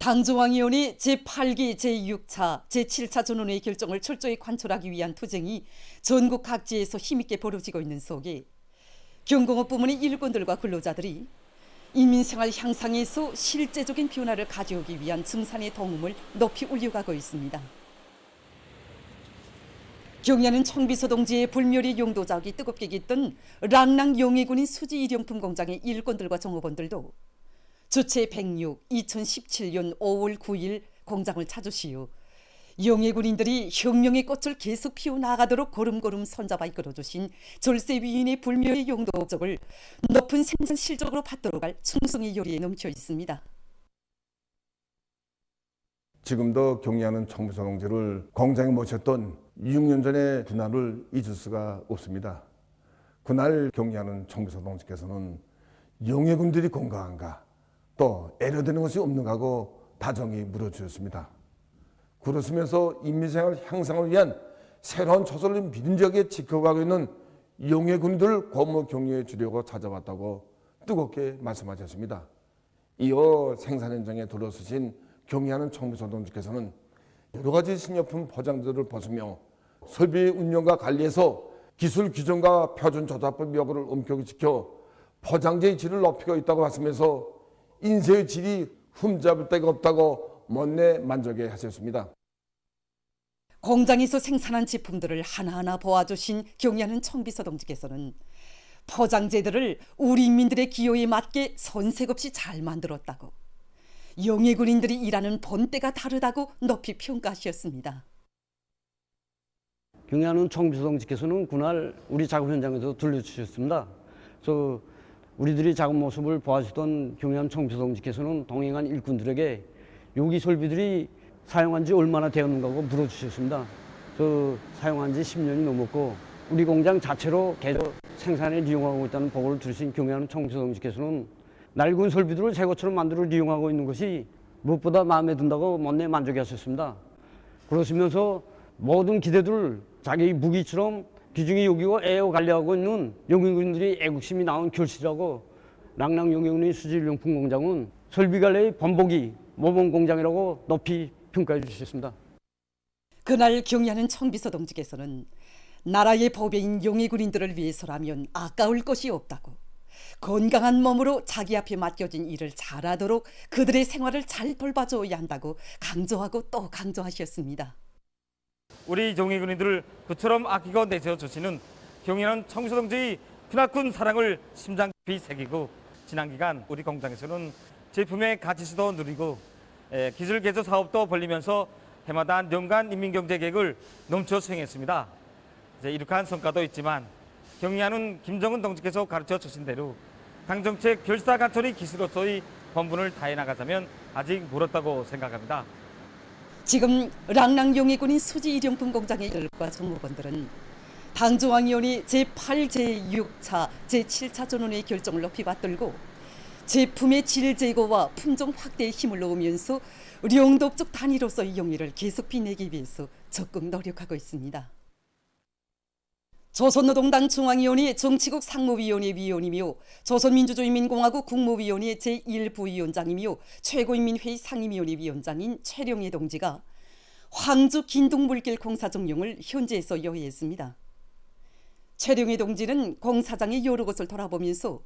당조왕위원회 제8기 제6차 제7차 전원회의 결정을 철저히 관철하기 위한 투쟁이 전국 각지에서 힘있게 벌어지고 있는 속에 경공업 부문의 일꾼들과 근로자들이 인민생활 향상에서 실제적인 변화를 가져오기 위한 증산의 동음을 높이 울려가고 있습니다. 경야는 청비서 동지의 불멸의 용도작이 뜨겁게 깃든 랑랑 용해군인 수지 일용품 공장의 일꾼들과 종업원들도 주체 106 2017년 5월 9일 공장을 찾으시오. 용해 군인들이 혁명의 꽃을 계속 피워나가도록 고름고름 손잡아 이끌어주신 절세 위인의 불멸의 용도 업적을 높은 생산 실적으로 받도록 할 충성의 요리에 넘쳐 있습니다. 지금도 경리하는 청부서 동지를 공장에 모셨던 6년 전의 그날을 잊을 수가 없습니다. 그날 경리하는 청부서 동지께서는 용해군들이 건강한가 또 애려되는 것이 없는가 하고 다정히 물어주셨습니다. 그러시면서 인민생활 향상을 위한 새로운 초설을 믿음직하게 지켜가고 있는 용해 군들 고모 격려해 주려고 찾아왔다고 뜨겁게 말씀하셨습니다. 이어 생산 현장에 들어서신 경의하는 청부서 동지께서는 여러 가지 식료품 포장들을 벗으며 설비 운영과 관리에서 기술 규정과 표준 조작법 여부를 엄격히 지켜 포장재의 질을 높이고 있다고 하시면서 인쇄의 질이 흠잡을 데가 없다고 못내 만족해 하셨습니다. 공장에서 생산한 제품들을 하나하나 보아주신 경야는 청비서 동지께서는 포장재들을 우리 인민들의 기호에 맞게 손색 없이 잘 만들었다고 영예 군인들이 일하는 본때가 다르다고 높이 평가하셨습니다. 경야는 청비서 동지께서는 그날 우리 작업 현장에서 들려주셨습니다. 그래서 우리들이 작업 모습을 보아주던 경양 청비서동지께서는 동행한 일꾼들에게 요기 설비들이 사용한 지 얼마나 되었는가 고 물어주셨습니다. 그 사용한 지 10년이 넘었고 우리 공장 자체로 계속 생산에 이용하고 있다는 보고를 들으신 경양 청비서동지께서는 낡은 설비들을 새 것처럼 만들어 이용하고 있는 것이 무엇보다 마음에 든다고 못내 만족하셨습니다. 그러시면서 모든 기대들을 자기 무기처럼 기중이 여기고 애어 관리하고 있는 용인군들이 애국심이 나온 결실이라고 랑랑 용인군의 수질용품 공장은 설비 관리의 번복이 모범 공장이라고 높이 평가해 주셨습니다. 그날 경야는 청비서 동지께서는 나라의 보배인 용의 군인들을 위해서라면 아까울 것이 없다고 건강한 몸으로 자기 앞에 맡겨진 일을 잘하도록 그들의 생활을 잘 돌봐줘야 한다고 강조하고 또 강조하셨습니다. 우리 종이군인들을 그처럼 아끼고 내세워 주시는 경인한 청소동지의 크나큰 사랑을 심장 깊이 새기고 지난 기간 우리 공장에서는 제품의 가치수도 누리고 에, 기술 개조 사업도 벌리면서 해마다 연간 인민경제 계획을 넘쳐 수행했습니다. 이제 이룩한 성과도 있지만 경리하는 김정은 동지께서 가르쳐 주신 대로 당정책 결사가천의 기수로서의 본분을 다해 나가자면 아직 멀었다고 생각합니다. 지금 랑랑 용해군인 수지 일용품 공장의 일과 종업원들은 당조왕위원회 제8, 제6차, 제7차 전원의 결정을 높이 받들고 제품의 질 제고와 품종 확대에 힘을 놓으면서 령독적 단위로서의 용의를 계속 빛내기 위해서 적극 노력하고 있습니다. 조선노동당 중앙위원회 정치국 상무위원회 위원이며 조선민주주의민공화국 국무위원회 제1부위원장이며 최고인민회의 상임위원회 위원장인 최령예 동지가 황주 긴둥물길 공사 정령을 현지에서 여회했습니다. 최령예 동지는 공사장의 여러 곳을 돌아보면서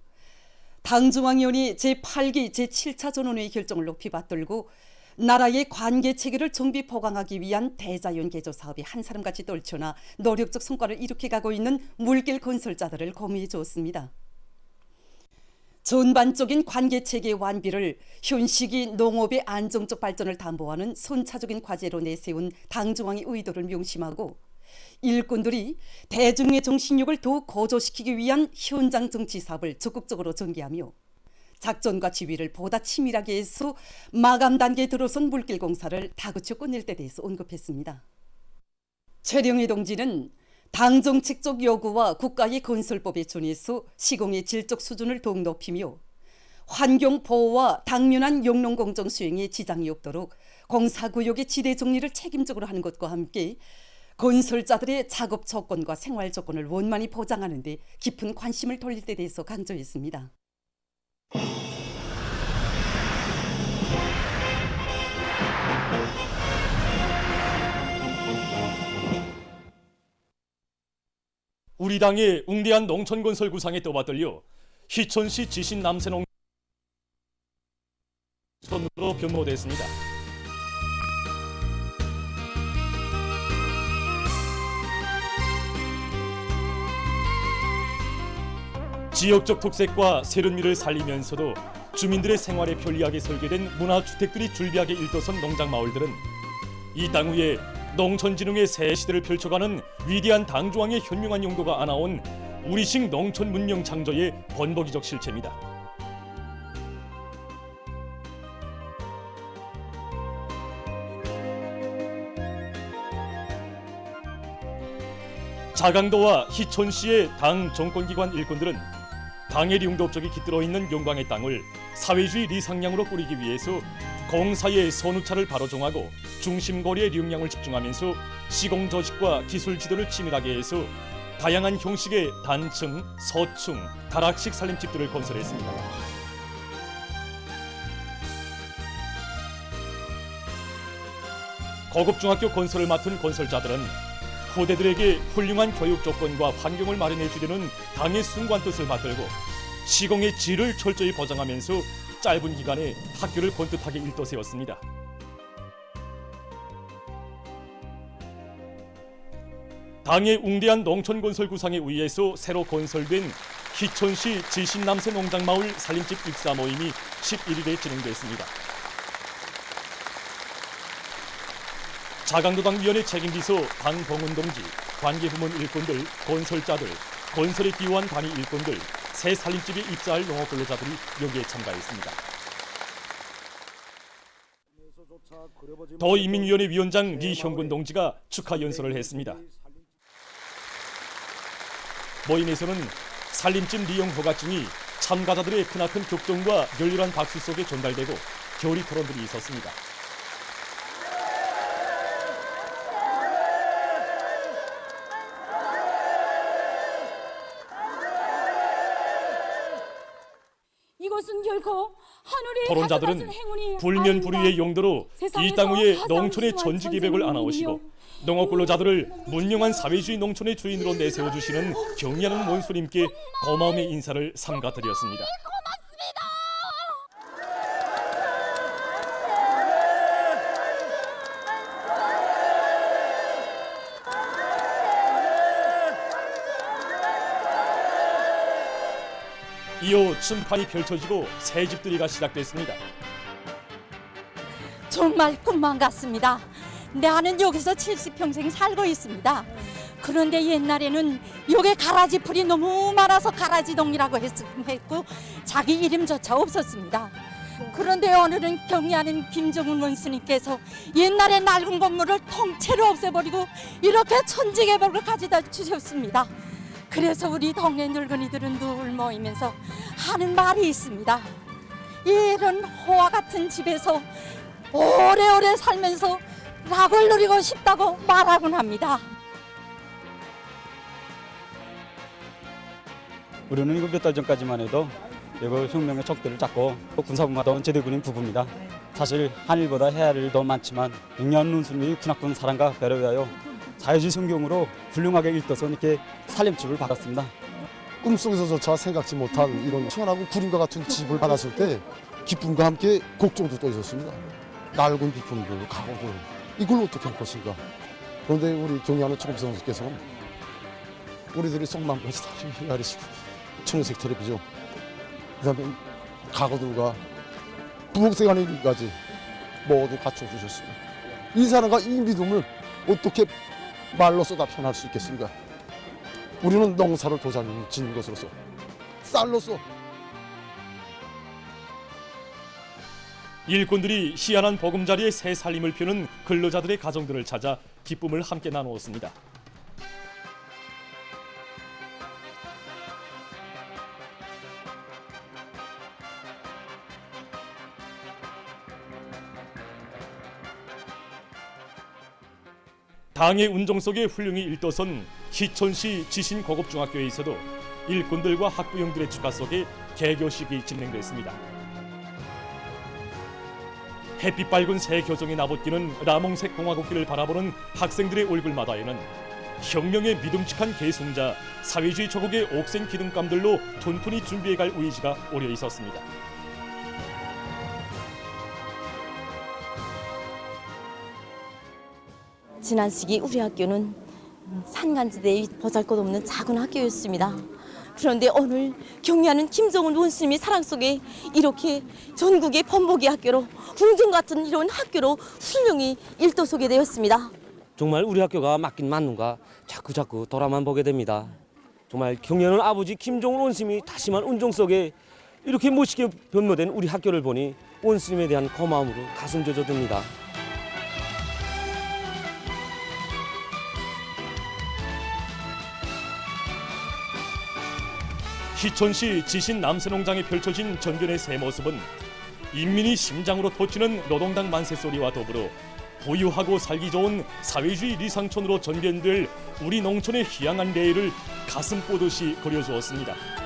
당중앙위원회 제8기 제7차 전원회의 결정을 높이 받들고 나라의 관계 체계를 정비 보강하기 위한 대자연 개조 사업이 한 사람같이 떨쳐나 노력적 성과를 이룩해가고 있는 물길 건설자들을 고미해 주었습니다. 전반적인 관계 체계 완비를 현 시기 농업의 안정적 발전을 담보하는 선차적인 과제로 내세운 당중앙의 의도를 명심하고 일꾼들이 대중의 정신력을 더욱 고조시키기 위한 현장 정치 사업을 적극적으로 전개하며 작전과 지휘를 보다 치밀하게 해서 마감 단계에 들어선 물길 공사를 다 그쳐 끝낼 때 대해서 언급했습니다. 최령희 동지는 당 정책적 요구와 국가의 건설법에 준해서 시공의 질적 수준을 더욱 높이며 환경 보호와 당면한 용농 공정 수행에 지장이 없도록 공사 구역의 지대 정리를 책임적으로 하는 것과 함께 건설자들의 작업 조건과 생활 조건을 원만히 보장하는 데 깊은 관심을 돌릴 때 대해서 강조했습니다. 우리 당이 웅대한 농촌건설 구상에 떠받들려 희천시 지신 남세농 선으로 변모됐습니다. 지역적 특색과 세련미를 살리면서도 주민들의 생활에 편리하게 설계된 문화주택들이 줄비하게 일도선 농장 마을들은 이 땅 위에 농촌진흥의 새 시대를 펼쳐가는 위대한 당조왕의 현명한 용도가 안아온 우리식 농촌 문명 창조의 번복이적 실체입니다. 자강도와 희촌시의 당 정권기관 일꾼들은 당의 융도업적이 깃들어 있는 용광의 땅을 사회주의 리상량으로 꾸리기 위해서 공사의 선우차를 바로 정하고 중심거리의 령량을 집중하면서 시공 조직과 기술 지도를 치밀하게 해서 다양한 형식의 단층, 서층, 다락식 살림집들을 건설했습니다. 고급 중학교 건설을 맡은 건설자들은 후대들에게 훌륭한 교육 조건과 환경을 마련해 주려는 당의 순관 뜻을 받들고 시공의 질을 철저히 보장하면서 짧은 기간에 학교를 권뜻하게 일떠세웠습니다. 당의 웅대한 농촌 건설 구상에 의해서 새로 건설된 희천시 지신남새 농장마을 살림집 입사 모임이 11일에 진행됐습니다. 자강도당 위원회 책임비서 강봉은 동지, 관계부문 일꾼들, 건설자들, 건설에 기여한 단위 일꾼들, 새 살림집에 입사할 농업 근로자들이 여기에 참가했습니다. 더 인민위원회 위원장 리형근 동지가 축하 연설을 했습니다. 모임에서는 살림집 리용 허가증이 참가자들의 크나큰 격정과 열렬한 박수 속에 전달되고 교리 토론들이 있었습니다. 것은 결코 하늘이 토론자들은 가져다준 행운이 불면 불의의 아닙니다. 용도로 이 땅 위에 농촌의 수많은 전지 계획을 선생님이요. 안아오시고 농업 근로자들을 문명한 사회주의 농촌의 주인으로 내세워 주시는 경리하는 원수님께 고마움의 인사를 삼가 드렸습니다. 이어 춤판이 펼쳐지고 새 집들이가 시작됐습니다. 정말 꿈만 같습니다. 나는 여기서 70평생 살고 있습니다. 그런데 옛날에는 여기 가라지 풀이 너무 많아서 가라지동이라고 했- 했고 자기 이름조차 없었습니다. 그런데 오늘은 경리하는 김정은 원수님께서 옛날에 낡은 건물을 통째로 없애버리고 이렇게 천지개벽을 가져다 주셨습니다. 그래서 우리 동네 늙은이들은 늘 모이면서 하는 말이 있습니다. 이런 호와 같은 집에서 오래오래 살면서 락을 누리고 싶다고 말하곤 합니다. 우리는 몇달 전까지만 해도 이거 혁명의 척도를 잡고 군사분마던 제대군인 부부입니다. 사실 한일보다 해야할 더 많지만 영리한 눈수님이 군악군 사랑과 배를 위하여 자유주의 성경으로 훌륭하게 읽어서 이렇게 살림집을 받았습니다. 꿈속에서조차 생각지 못한 이런 시원하고 구름과 같은 집을 받았을 때 기쁨과 함께 걱정도 또 있었습니다. 낡은 비품들, 가구들 이걸 어떻게 할 것인가. 그런데 우리 경리하는 총비선수께서는 우리들이 속마음까지 다 헤아리시고 청색 텔레비전 그다음에 가구들과 부엌생활까지 모두 갖춰주셨습니다. 이 사랑과 이 믿음을 어떻게 말로써 다 표현할 수 있겠습니까? 우리는 농사를 도장 지는 것으로서 쌀로서 일꾼들이 희한한 보금자리의 새 살림을 펴는 근로자들의 가정들을 찾아 기쁨을 함께 나누었습니다. 당의 운정 속에 훌륭히 일떠선 희천시 지신 고급중학교에서도 일꾼들과 학부형들의 축하 속에 개교식이 진행됐습니다. 햇빛 밝은 새 교정이 나봇기는 라몽색 공화국기를 바라보는 학생들의 얼굴마다에는 혁명의 믿음직한 계승자 사회주의 조국의 옥센 기둥감들로 톤톤히 준비해갈 의지가 오려 있었습니다. 지난 시기 우리 학교는 산간지대의 보잘것없는 작은 학교였습니다. 그런데 오늘 경리하는 김정은 원수님의 사랑 속에 이렇게 전국의 번복의 학교로 궁전 같은 이런 학교로 훌륭히 일도소게 되었습니다. 정말 우리 학교가 맞긴 맞는가 자꾸 자꾸 돌아만 보게 됩니다. 정말 경례하는 아버지 김종훈 원스님이 다시만 운종 속에 이렇게 멋있게 변모된 우리 학교를 보니 원스님에 대한 고마움으로 가슴 젖어듭니다. 희천시 지신 남새농장에 펼쳐진 전변의 새 모습은 인민이 심장으로 터치는 노동당 만세 소리와 더불어 부유하고 살기 좋은 사회주의 리상촌으로 전변될 우리 농촌의 희양한 내일을 가슴 뽀듯이 그려주었습니다.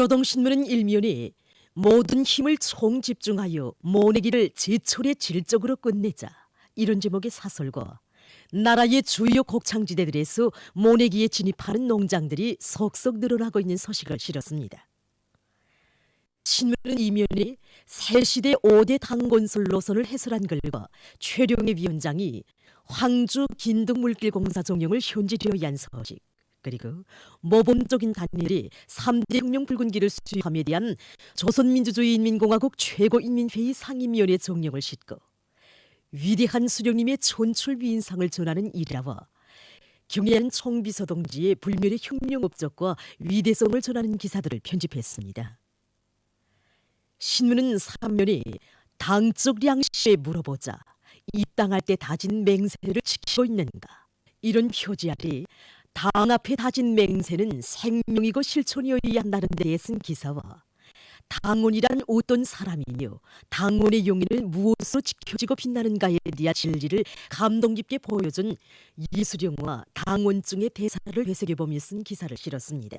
노동신문은 일면에 모든 힘을 총집중하여 모내기를 제철의 질적으로 끝내자 이런 제목의 사설과 나라의 주요 곡창지대들에서 모내기에 진입하는 농장들이 속속 늘어나고 있는 소식을 실었습니다. 신문은 이면에 새시대 5대 당건설 노선을 해설한 글과 최룡의 위원장이 황주 긴등물길 공사 종영을 현지리로 한 소식 그리고 모범적인 단일이 3대 혁명 붉은기를 수립함에 대한 조선민주주의인민공화국 최고인민회의 상임위원회 정령을 싣고 위대한 수령님의 촌출 위인상을 전하는 일화와 경애한 총비서 동지의 불멸의 혁명 업적과 위대성을 전하는 기사들을 편집했습니다. 신문은 3면에 당적 량시에 물어보자 입당할 때 다진 맹세를 지키고 있는가 이런 표지 아래 당 앞에 다진 맹세는 생명이고 실천이어야 한다는 데에 쓴 기사와 당원이란 어떤 사람이며 당원의 용의는 무엇으로 지켜지고 빛나는가에 대한 진리를 감동 깊게 보여준 이수령과 당원증의 대사를 되새겨보며 쓴 기사를 실었습니다.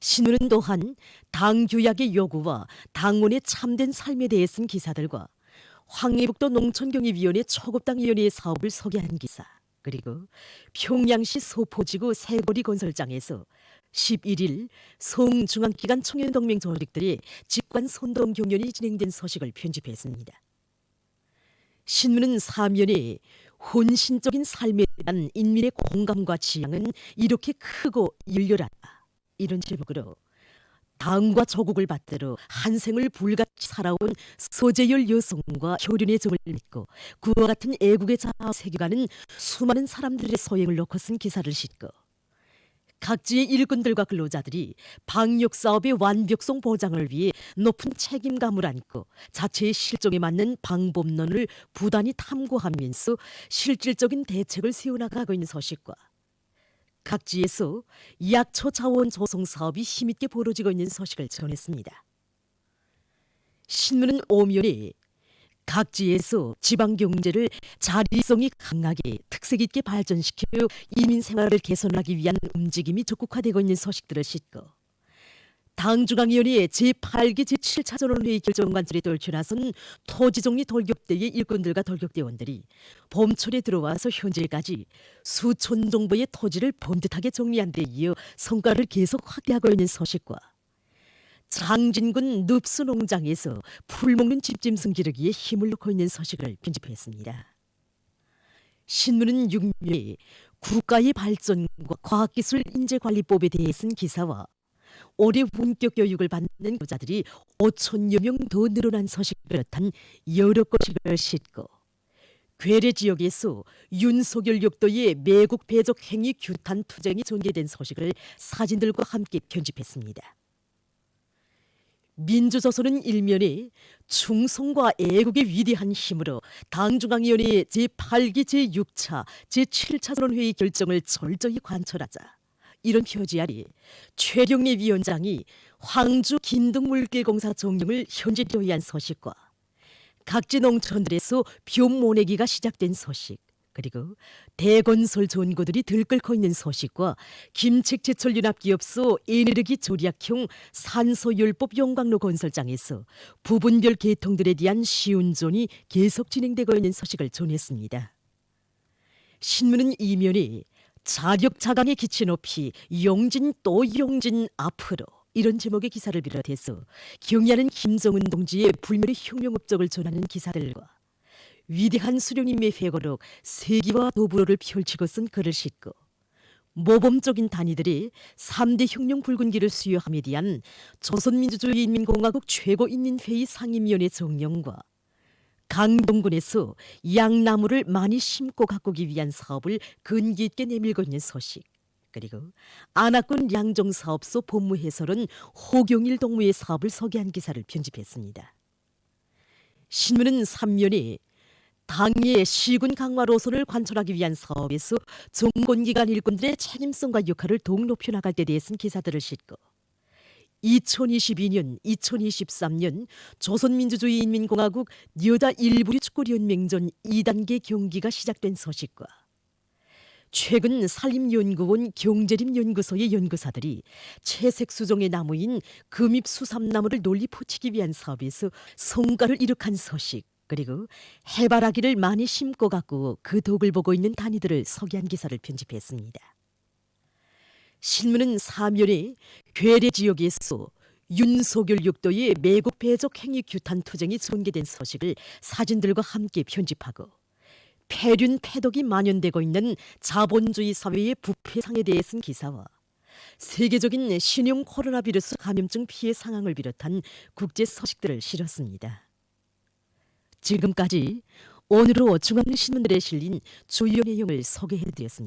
신문은 또한 당규약의 요구와 당원의 참된 삶에 대해 쓴 기사들과 황해북도 농촌경의위원회 초급당위원회의 사업을 소개한 기사 그리고 평양시 소포지구 새고리 건설장에서 11일 송중앙기관 청년동맹 조직들의 직관 선동 경연이 진행된 소식을 편집했습니다. 신문은 사면에 혼신적인 삶에 대한 인민의 공감과 지향은 이렇게 크고 일렬하다. 이런 제목으로 당과 조국을 받들어 한 생을 불같이 살아온 소재열 여성과 효륜의 정을 믿고 그와 같은 애국의 자아 세계가는 수많은 사람들의 소행을 놓고 쓴 기사를 싣고 각지의 일꾼들과 근로자들이 방역 사업의 완벽성 보장을 위해 높은 책임감을 안고 자체의 실종에 맞는 방법론을 부단히 탐구하면서 실질적인 대책을 세워나가고 있는 소식과 각지에서 약초 자원 조성 사업이 힘있게 벌어지고 있는 소식을 전했습니다. 신문은 오면에 각지에서 지방 경제를 자리성이 강하게 특색 있게 발전시켜 이민 생활을 개선하기 위한 움직임이 적극화되고 있는 소식들을 싣고 당중앙위원회 제8기 제7차 전원회의 결정관절에 떨쳐나선 토지정리 돌격대의 일꾼들과 돌격대원들이 봄철에 들어와서 현재까지 수천 정도의 토지를 범듯하게 정리한 데 이어 성과를 계속 확대하고 있는 소식과 장진군 늪수 농장에서 풀 먹는 집짐승 기르기에 힘을 놓고 있는 소식을 편집했습니다. 신문은 6면 국가의 발전과 과학기술 인재관리법에 대해 쓴 기사와 올해 본격 교육을 받는 교자들이 5천여 명 더 늘어난 소식을 비롯한 여러 것을 싣고 괴뢰 지역에서 윤석열 역도의 매국 배적 행위 규탄 투쟁이 전개된 소식을 사진들과 함께 편집했습니다. 민주조선은 일면에 충성과 애국의 위대한 힘으로 당중앙위원회 제8기 제6차 제7차 선언회의 결정을 철저히 관철하자 이런 표지 아래 최경래 위원장이 황주 긴등물길공사 종령을 현재 조회한 소식과 각지 농촌들에서 벼 모내기가 시작된 소식 그리고 대건설 전구들이 들끓고 있는 소식과 김책제철 연합기업소 에네르기 조리학형 산소열법 용광로 건설장에서 부분별 계통들에 대한 시운전이 계속 진행되고 있는 소식을 전했습니다. 신문은 이면에 자력 자강의 기치 높이 용진 또 용진 앞으로. 이런 제목의 기사를 비롯해서 경의하는 김정은 동지의 불멸의 혁명 업적을 전하는 기사들과 위대한 수령님의 회고록 세기와 도불호를 펼치고 쓴 글을 싣고 모범적인 단위들이 3대 혁명 붉은기를 수여함에 대한 조선민주주의인민공화국 최고인민회의 상임위원회 정령과 강동군에서 양나무를 많이 심고 가꾸기 위한 사업을 근기 있게 내밀고 있는 소식 그리고 안악군 양정사업소 본무 해설은 호경일 동무의 사업을 소개한 기사를 편집했습니다. 신문은 3면에 당의 시군 강화 노선을 관철하기 위한 사업에서 정권기관 일꾼들의 책임성과 역할을 더욱 높여 나갈 때 대해 쓴 기사들을 싣고 2022년, 2023년 조선민주주의인민공화국 여자 일부리 축구연맹전 2단계 경기가 시작된 소식과 최근 산림연구원 경제림연구소의 연구사들이 채색 수종의 나무인 금입수삼나무를 논리 포치기 위한 사업에서 성과를 이룩한 소식 그리고 해바라기를 많이 심고 가꾸어 그 덕을 보고 있는 단위들을 소개한 기사를 편집했습니다. 신문은 사면에 괴뢰 지역에서 윤석열 육도의 매국 배적 행위 규탄 투쟁이 전개된 소식을 사진들과 함께 편집하고 폐륜 패독이 만연되고 있는 자본주의 사회의 부패상에 대해 쓴 기사와 세계적인 신형 코로나 비루스 감염증 피해 상황을 비롯한 국제 소식들을 실었습니다. 지금까지 오늘로 중앙신문들에 실린 주요 내용을 소개해드렸습니다.